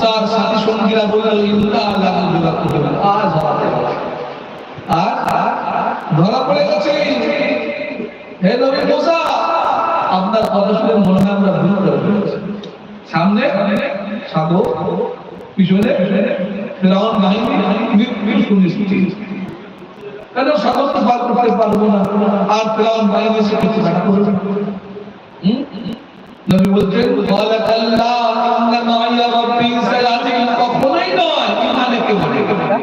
মুসার সাথী সঙ্গীরা বলল আল্লাহ আজ আর ধরা পড়ে গেছে, হে নবী মুসা, আপনার কথা শুনে মনে হয় আমরা ভুল সামনে সাগর, পিছনে ফেরাউন বাহিনী কেন পার করতে পারব না? আর ফেরাউন বাহিনী সে কিছু দেখা করবে নবী বলছেন রাব্বি সায়াহদিন কখনোই নয় ঈমান একে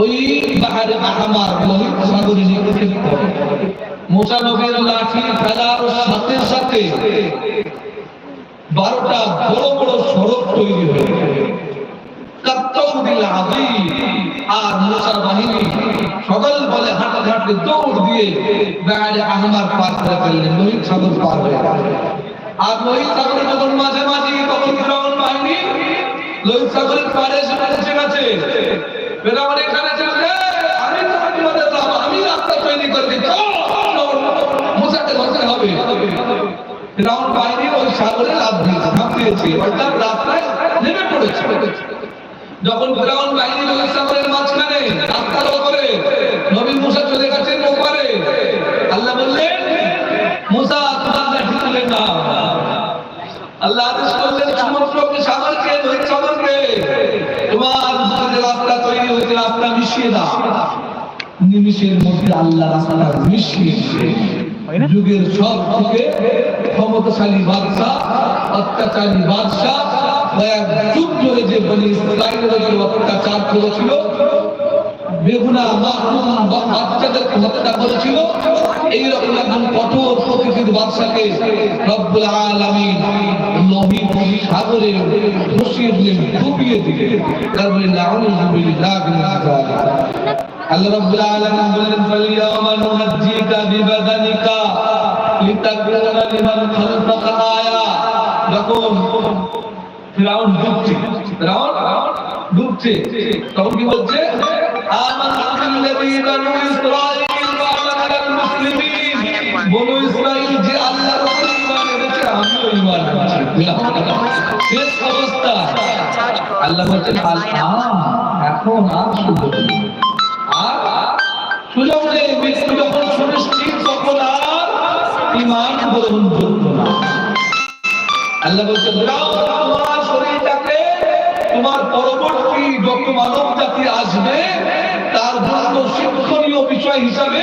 ওই বাহারে আহমার লোহিত সাগরে নিক্ষেপ করো মুসা নবীর লাঠি ফেলার সাথে সাথে বারোটা বড় বড় সড়ক তৈরি হয়ে। আর মুসার বাহিনী সকাল বলে হাঁটতে হাঁটতে দৌড় দিয়ে বাহারে আহমার পার করে ফেললেন, লোহিত সাগর পার হয়ে আর লোহিত সাগরে যখন মাঝে মাঝে তখন ফেরাউন বাহিনী, লোহিত সাগরের পাড়ে এসে পৌঁছে ফেরাউন এখানে "এ, আমি তো তোমাদের বাবা, আমি রাস্তা তৈরি করে দিচ্ছি চলো, মুসাকে ধরতে হবে। ফেরাউন বাহিনী ওই সাগরে লাভ দিয়েছে ঝাঁপ দিয়েছে। অর্থাৎ রাস্তায় নেমে পড়েছে। যখন ফেরাউন বাহিনী লোহিত সাগরের মাঝখানে রাস্তার ওপরে নবী মুসা চলে গেছেন ওপারে। আল্লাহ বললেন মুসা তোমার না আল্লাহ আদেশ করলেন সমুদ্রকে সাগরকে সাগরকে তোমার যে রাস্তা তৈরি হয়েছে, রাস্তা মিশিয়ে দাও নিমিষের মধ্যে আল্লাহ রাস্তাটা মিশিয়ে। যুগের সব থেকে ক্ষমতাশালী বাদশাহ, অত্যাচারী বাদশাহ কয়েক যুগ যে বনি ইসরায়েলের উপর অত্যাচার করেছিল, বেগুনা মাহরুম বাচ্চাদেরকে হত্যা করেছিল এইরকম একজন কঠোর প্রকৃতির বাদশাকে রব্বুল আলামিন লোহিত সাগরে বসিয়ে দিলেন, ডুবিয়ে দিলেন। তারপরে মিন আল্লাহ রাব্বুল আলামিন বললেন ফালিয়াউমা নুনাজ্জিকা বিবাদানিকা লিতাকুনা লিমান খালাকাকা আয়া। যখন ফিরাউন ডুবছে ফিরাউন ডুবছে, তখন কি বলছে? আমানতু বিল্লাযী বানু ইসরাঈল বনু ইসরাঈল যে আল্লাহর উপর ঈমান এনেছে আমিও এনেছি। শেষ অবস্থা। আল্লাহ বলছেন এখন আর সুযোগ আর সুযোগ নেই মৃত্যু যখন সুনিশ্চিত তখন আর ঈমান গ্রহণযোগ্য না। আল্লাহ বলছে "ফিরাউন, তোমার শরীরটাকে তোমার পরবর্তী যত মানব জাতি আসবে, তার জন্য শিক্ষণীয় বিষয় হিসাবে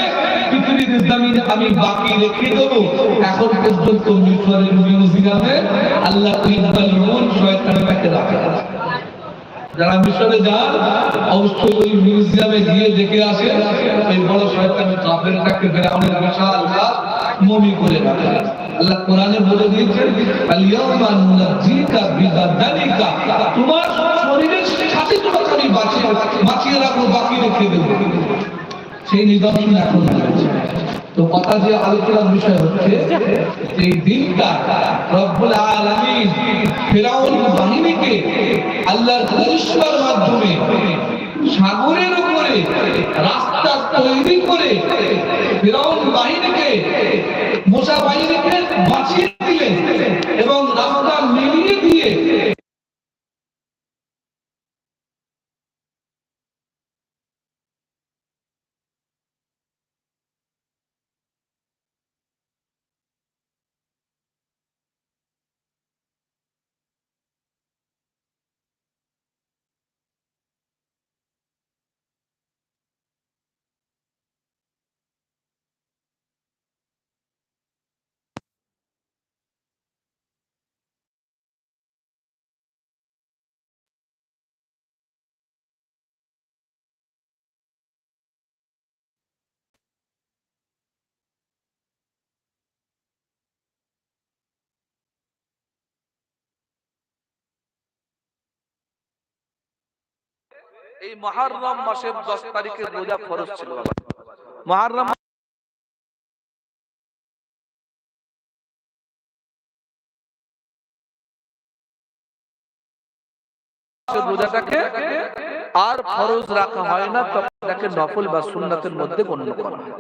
পৃথিবীর জমিনে আমি বাকি রেখে দেব। এখন পর্যন্ত মিশরের মিউজিয়ামে আল্লাহ ইকবাল শয়তানটাকে রাখে যারা মিশরে যান অবশ্যই ওই মিউজিয়ামে গিয়ে দেখে আসে ওই বড় শয়তান কাফেরটাকে ফেরাউনের বিশাল গাছ মমি করে রাখে। আল্লাহ কোরআনে বলে দিয়েছেন আলিয়াউমা নুনাজ্জিকা বিবাদানিকা। তোমার শরীরের সাথে আমি বাঁচিয়ে বাঁচিয়ে রাখব বাকি রেখে দেবো। সেই নিদর্শন এখন রয়েছে। তো কথা যে আলোচনার বিষয় হচ্ছে এই দিনটা রব্বুল আলামিন ফেরাউন বাহিনীকে আল্লাহর পরিষ্কার মাধ্যমে সাগরের উপরে রাস্তা তৈরি করে ফেরাউন এই মহারম মাসের দশ তারিখে রোজা ফরজ ছিল মহারম আর ফরজ রাখা হয় না, তখন তাকে নফল বা সুন্নাতের মধ্যে গণ্য করা হয়।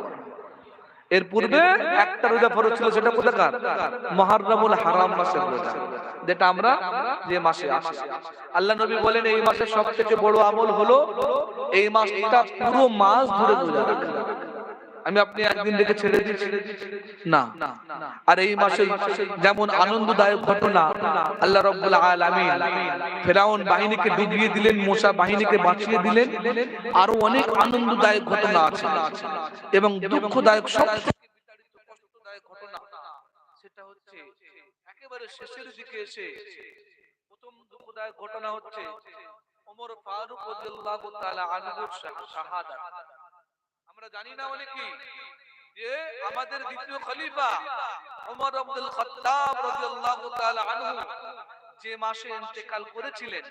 এর পূর্বে একটা রোজা ফরজ ছিল, সেটা কোথাকার? মহারমুল হারাম মাসের রোজা। যেটা আমরা যে মাসে আসি। আল্লাহ নবী বলেন, এই মাসের সব থেকে বড় আমল হলো এই মাসটা পুরো মাস ধরে রোজা রাখা। আমি আপনি একদিন রেখে ছেড়ে দিচ্ছি না। আর এই মাসে যেমন আনন্দদায়ক ঘটনা আল্লাহ রব্বুল আলামিন ফেরাউন বাহিনীকে ডুবিয়ে দিলেন মোসা বাহিনীকে বাঁচিয়ে দিলেন। আরও অনেক আনন্দদায়ক ঘটনা আছে। এবং দুঃখদায়ক সব ঘটনা সেটা হচ্ছে একেবারে শেষের দিকে এসে প্রথম দুঃখদায়ক ঘটনা হচ্ছে ওমর ফারুক রাদিয়াল্লাহু তাআলা আনহুর শাহাদাত আমরা জানি না অনেকেই যে আমাদের দ্বিতীয় খলিফা ওমর আব্দুল খাত্তাব রাদিয়াল্লাহু তাআলা আনহু যে মাসে ইন্তেকাল করেছিলেন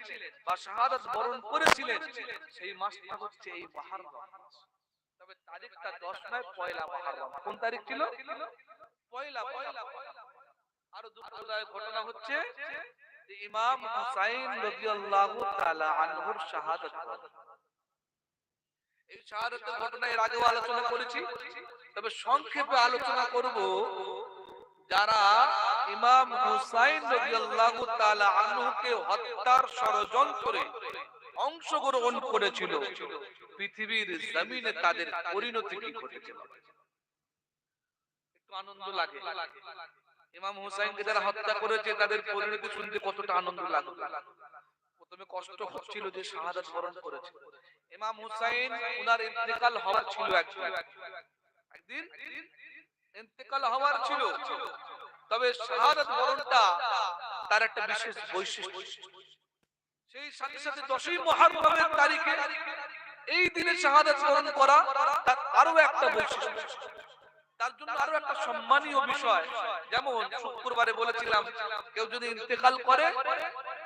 বা শাহাদাত বরণ করেছিলেন সেই মাসটা হচ্ছে এই মুহররম তবে তারিখটা 10 নয় পয়লা মুহররম কোন তারিখ ছিল? পয়লা মুহররম আরও দুঃখদায়ক ঘটনা হচ্ছে যে ইমাম হুসাইন রাদিয়াল্লাহু তাআলা আনহুর শাহাদাত বরণ। এই শাহাদাতের ঘটনা আগেও আলোচনা করেছি। তবে সংক্ষেপে আলোচনা করব যারা ইমাম হুসাইন রাদিয়াল্লাহু তাআলা আনহুকে হত্যার ষড়যন্ত্রে অংশগ্রহণ করেছিল, পৃথিবীর জমিনে তাদের পরিণতি কি ঘটেছিল? একটু আনন্দ লাগে। ইমাম হুসাইনকে যারা হত্যা করেছে, তাদের পরিণতি শুনতে কতটা আনন্দ লাগল। প্রথমে কষ্ট হচ্ছিল যে শাহাদাত বরণ করেছে। ইমাম হুসাইন উনার ইন্তেকাল হওয়ার ছিল একদিন। একদিন। ইন্তেকাল হওয়ার ছিল। তবে শাহাদাত বরণটা তার একটা বিশেষ বৈশিষ্ট্য। সেই সাথে সাথে দশই মহারমের তারিখে এই দিনে শাহাদাত বরণ করা তার আরও একটা বৈশিষ্ট্য। তার জন্য আরও একটা সম্মানীয় বিষয়। যেমন শুক্রবারে বলেছিলাম কেউ যদি ইন্তেকাল করে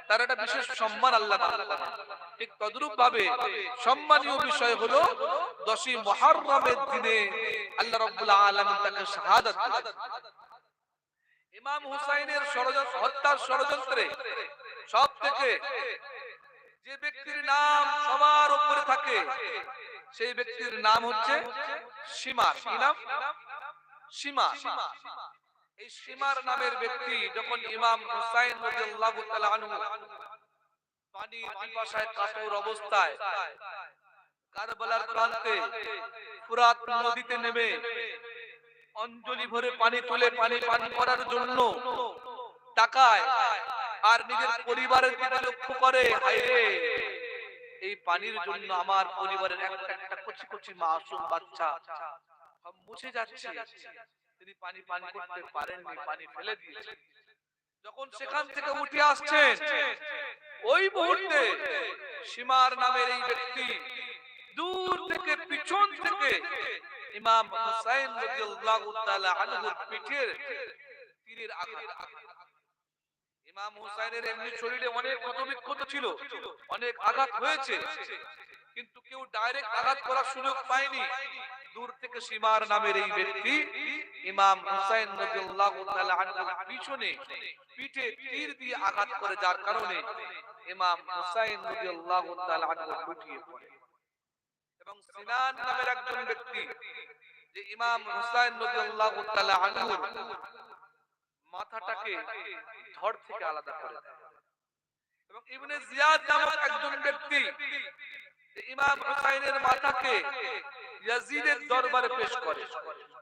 তার একটা বিশেষ সম্মান আল্লাহ ঠিক তদ্রুপ ভাবে সম্মানীয় বিষয় হলো দশই মহারমের দিনে আল্লাহ রাব্বুল আলামিন তাকে ইমাম হুসাইনের ষড়যন্ত্র হত্যার ষড়যন্ত্রে সব থেকে যে ব্যক্তির নাম সবার উপরে থাকে, সেই ব্যক্তির নাম হচ্ছে সীমা। কি নাম? সীমা। এই সীমার নামের ব্যক্তি যখন ইমাম হুসাইন রাদিয়াল্লাহু তাআলা আনহু পানি পিপাসায় কাতর অবস্থায় কারবালার প্রান্তে ফুরাত নদীতে নেমে অঞ্জলি ভরে পানি তুলে পানি পান করার জন্য তাকায় আর নিজের পরিবারের দিকে লক্ষ্য করে এই পানির জন্য আমার পরিবারের একটা একটা কচি কচি মাসুম বাচ্চা মুছে যাচ্ছে। তিনি পানি পান করতে পারেননি পানি ফেলে দিয়েছেন। যখন সেখান থেকে উঠে আসছেন ওই মুহূর্তে সীমার নামের এই ব্যক্তি দূর থেকে পিছন থেকে ইমাম হুসাইন রাদিয়াল্লাহু তাআলা আনহুর পিঠের তীরের আঘাত। ইমাম হুসাইনের এমনি শরীরে অনেক ক্ষতবিক্ষত ছিল অনেক আঘাত হয়েছে। কিন্তু কেউ ডাইরেক্ট আঘাত করার সুযোগ পায়নি। দূর থেকে সীমার নামের এই ব্যক্তি ইমাম হুসাইন রাদিয়াল্লাহু তাআলা আনহুর পিছনে পিঠে তীর দিয়ে আঘাত করে যার কারণে ইমাম হুসাইন রাদিয়াল্লাহু তাআলা আনহু লুটিয়ে পড়ে। এবং সিনান নামের একজন ব্যক্তি যে ইমাম হুসাইন রাদিয়াল্লাহু তাআলা আনহুর মাথাটাকে ধড় থেকে আলাদা করে দেয়। এবং ইবনে জিয়াদ নামক একজন ব্যক্তি ইমাম হুসাইনের মাথাকে ইয়াজিদের দরবারে পেশ করে।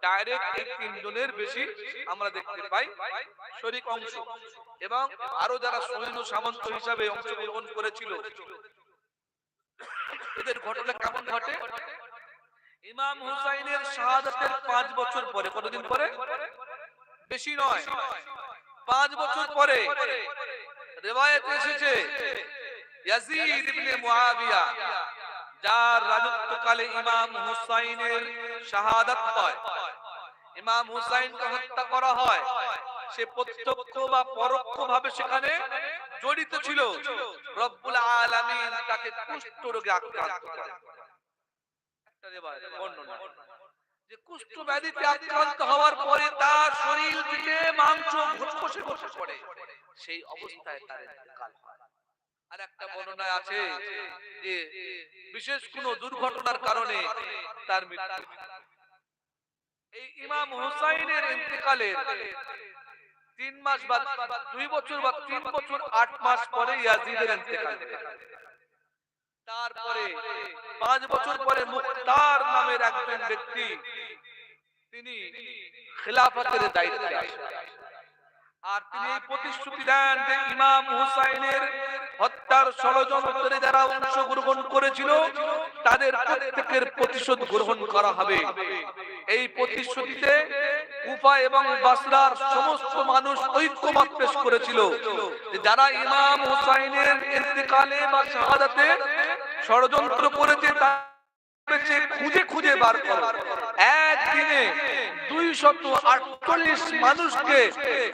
ডাইরেক্ট এই তিনজনের বেশি আমরা দেখতে পাই শরীক অংশ। এবং আরও যারা সৈন্য সামন্ত হিসাবে অংশগ্রহণ করেছিল। এদের ঘটনা কেমন ঘটে? ইমাম হুসাইনের শাহাদাতের পাঁচ বছর পরে, কতদিন পরে? বেশি নয়। পাঁচ বছর পরে রেওয়ায়েত এসেছে ইয়াজিদ ইবনে মুআবিয়া। যার রাজত্বকালে ইমাম হুসাইনের শাহাদাত হয়। ইমাম হুসাইনকে হত্যা করা হয়। সে প্রত্যক্ষ বা পরোক্ষ ভাবে সেখানে জড়িত ছিল। রব্বুল আলামিন তাকে কুষ্ঠ রোগে আক্রান্ত করে সেই অবস্থায় তার ইন্তেকাল হয়। আর একটা বর্ণনায় আছে যে বিশেষ কোন দুর্ঘটনার কারণে তার মৃত্যু এই ইমাম হুসাইনের ইন্তেকালের তিন মাস বা দুই বছর বা তিন বছর আট মাস পরে ইয়াজিদের ইন্তেকাল। তারপরে পাঁচ বছর পরে মুক্তার নামের একজন ব্যক্তি তিনি খেলাফতের দায়িত্বে আসেন। আর তিনি প্রতিশ্রুতি দেন যে ইমাম হুসাইনের হত্যার ষড়যন্ত্রে যারা অংশগ্রহণ করেছিল, তাদের প্রত্যেকের প্রতিশোধ গ্রহণ করা হবে এই প্রতিশ্রুতিতে কুফা এবং বাসরার সমস্ত মানুষ ঐক্যমত পেশ করেছিল যারা ইমাম হুসাইনের ইন্তেকালে বা শাহাদাতে ষড়যন্ত্র করেছে তা খুঁজে খুঁজে বার করো একদিনে দুই শত আটচল্লিশ মানুষকে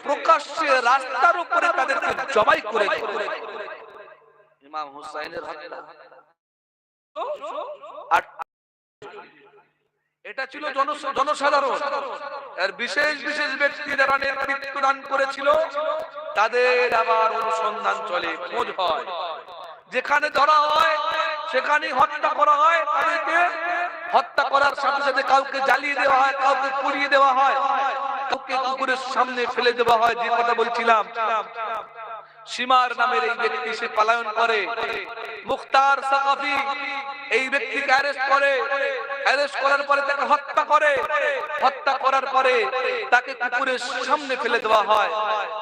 প্রকাশ্যে রাস্তার উপরে তাদেরকে জবাই করে। ইমাম হুসাইনের হত্যা এটা ছিল জনসাধারণ। আর বিশেষ বিশেষ ব্যক্তি যারা নেতৃত্ব দান করেছিল। তাদের আবার অনুসন্ধান চলে খোঁজ হয়। যেখানে ধরা হয় সেখানে হত্যা করা হয়। তাদেরকে হত্যা করার সাথে সাথে কাউকে জ্বালিয়ে দেওয়া হয় কাউকে পুড়িয়ে দেওয়া হয়। কাউকে কুকুরের সামনে ফেলে দেওয়া হয় যে কথা বলছিলাম। সীমার নামের এই ব্যক্তি সে পালায়ন করে। মুখতার সাকাফি এই ব্যক্তিকে অ্যারেস্ট করে। অ্যারেস্ট করার পরে তাকে হত্যা করে। হত্যা করার পরে তাকে কুকুরের সামনে ফেলে দেওয়া হয়।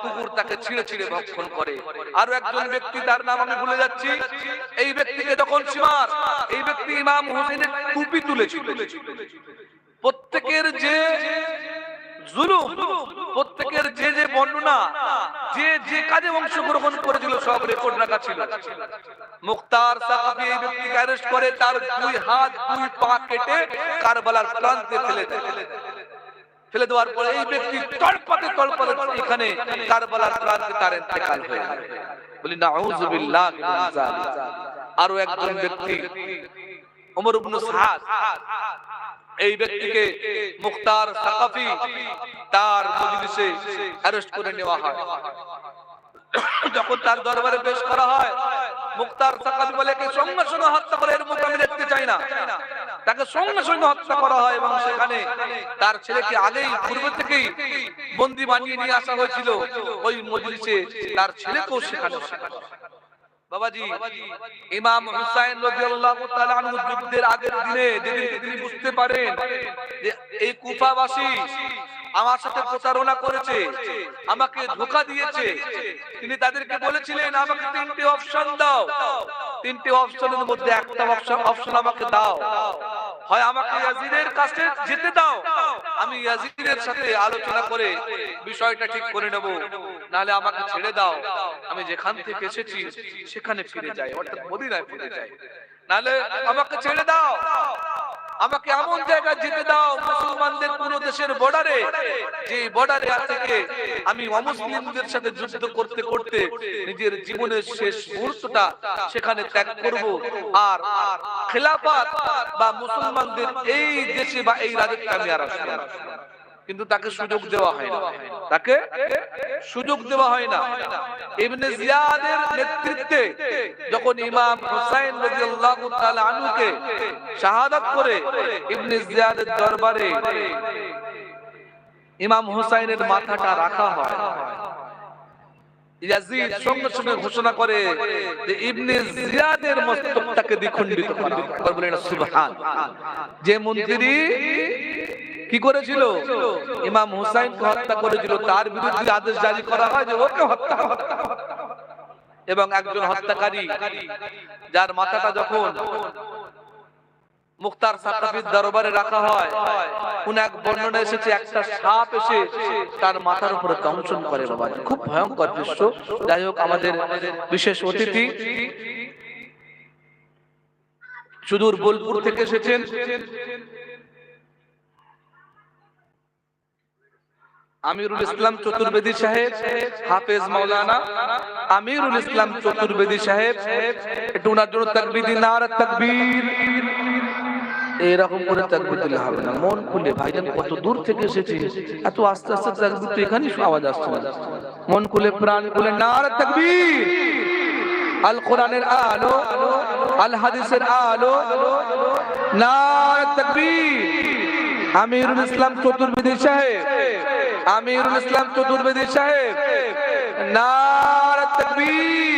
কুকুর তাকে ছিঁড়ে ছিঁড়ে ভক্ষণ করে। আরও একজন ব্যক্তি, তার নাম আমি ভুলে যাচ্ছি। এই ব্যক্তিকে যখন সীমার, এই ব্যক্তি ইমাম হোসেনের টুপি তুলেছিল, প্রত্যেকের যে প্রত্যেকের যে যে বর্ণনা, যে যে কাজে অংশগ্রহণ করেছিল, সব রেকর্ড রাখা ছিল। মুক্তার সাহাবী এই ব্যক্তিকে অ্যারেস্ট করে, তার দুই হাত, দুই পা কেটে কারবালার প্রান্তে ফেলে ফেলে দেওয়ার পরে এই ব্যক্তি তলপাতে তলপাতে এখানে কারবালার প্রান্তে তার ইন্তেকাল হয়ে বলি আরও একজন ব্যক্তি, ওমর ইবনে সাদ এই ব্যক্তিকে মুখতার সাকাফি তার মজলিসে অ্যারেস্ট করে নেওয়া হয়। যখন তার দরবারে পেশ করা হয় মুখতার সাকাফি বলে কি সঙ্গে সঙ্গে হত্যা করে, এর মুখ আমি দেখতে চাই না। তাকে সঙ্গে সঙ্গে হত্যা করা হয় এবং সেখানে তার ছেলেকে আগেই পূর্ব থেকেই বন্দি বানিয়ে নিয়ে আসা হয়েছিল। ওই মজলিসে তার ছেলেকেও সেখানে বাবাজি ইমাম হুসাইন রাদিয়াল্লাহু তাআলা আনহু যুদ্ধের আগের দিনে যেদিন তিনি বুঝতে পারেন যে এই কুফাবাসী আমার সাথে প্রতারণা করেছে আমাকে ধোকা দিয়েছে তিনি তাদেরকে বলেছিলেন আমাকে তিনটি অপশন দাও। তিনটি অপশনের মধ্যে একটা অপশন অপশন আমাকে দাও। হয় আমাকে ইয়াজিদের কাছে যেতে দাও। আমি ইয়াজিদের সাথে আলোচনা করে বিষয়টা ঠিক করে নেব। নাহলে আমাকে ছেড়ে দাও। আমি যেখান থেকে এসেছি, সেখানে ফিরে যাই, অর্থাৎ মদিনায় ফিরে যাই। নাহলে আমাকে ছেড়ে দাও। আমাকে এমন জায়গায় যেতে দাও, মুসলমানদের কোন দেশের বর্ডারে যে বর্ডারে থেকে আমি অমুসলিমদের সাথে যুদ্ধ করতে করতে নিজের জীবনের শেষ মুহূর্তটা সেখানে ত্যাগ করব আর খেলাফাত বা মুসলমানদের এই দেশে বা এই রাজত্বে আমি আর আসব। কিন্তু তাকে সুযোগ দেওয়া হয় না। তাকে সুযোগ দেওয়া হয় না। ইবনে জিয়াদের নেতৃত্বে যখন ইমাম হুসাইন রাদিয়াল্লাহু তাআলা আনহুকে শাহাদাত করে ইবনে জিয়াদের দরবারে ইমাম হুসাইনের মাথাটা রাখা হয়। ইয়াজিদ সঙ্গে সঙ্গে ঘোষণা করে যে ইবনে জিয়াদের মস্তকটাকে দ্বিখণ্ডিত করা। একবার বলেন সুবহান। যে মন্ত্রী কি করেছিল? ইমাম হুসাইনকে হত্যা করেছিল। তার বিরুদ্ধে আদেশ জারি করা হয় যে ওকে হত্যা। এবং একজন হত্যাকারী, যার মাথাটা যখন মুক্তার সাকাফির দরবারে রাখা হয়, কোন এক বর্ণনা এসেছে, একটা সাপ এসে তার মাথার উপরে দংশন করে। বাবা খুব ভয়ঙ্কর দৃশ্য। যাই হোক, আমাদের বিশেষ অতিথি সুদূর বোলপুর থেকে এসেছেন। আমিরুল ইসলাম চতুর্বেদী সাহেব, হাফেজ মাওলানা আমিরুল ইসলাম চতুর্বেদী সাহেব, একটু ওনার জন্য তাকবীর দিন আর তাকবীর। এরকম করে তাকবীর দিলে হবে না, মন খুলে ভাইজান কত দূর থেকে এসেছি, এত আস্তে আস্তে তাকবীর তো এখানেই আওয়াজ আসছে না। মন খুলে, প্রাণ খুলে নার তাকবীর। আল কোরআনের আলো, আল হাদিসের আলো নার তাকবীর। আমিরুল ইসলাম চতুর্বেদী সাহেব আমিরুল ইসলাম চতুর্বেদী সাহেব নার তাকবীর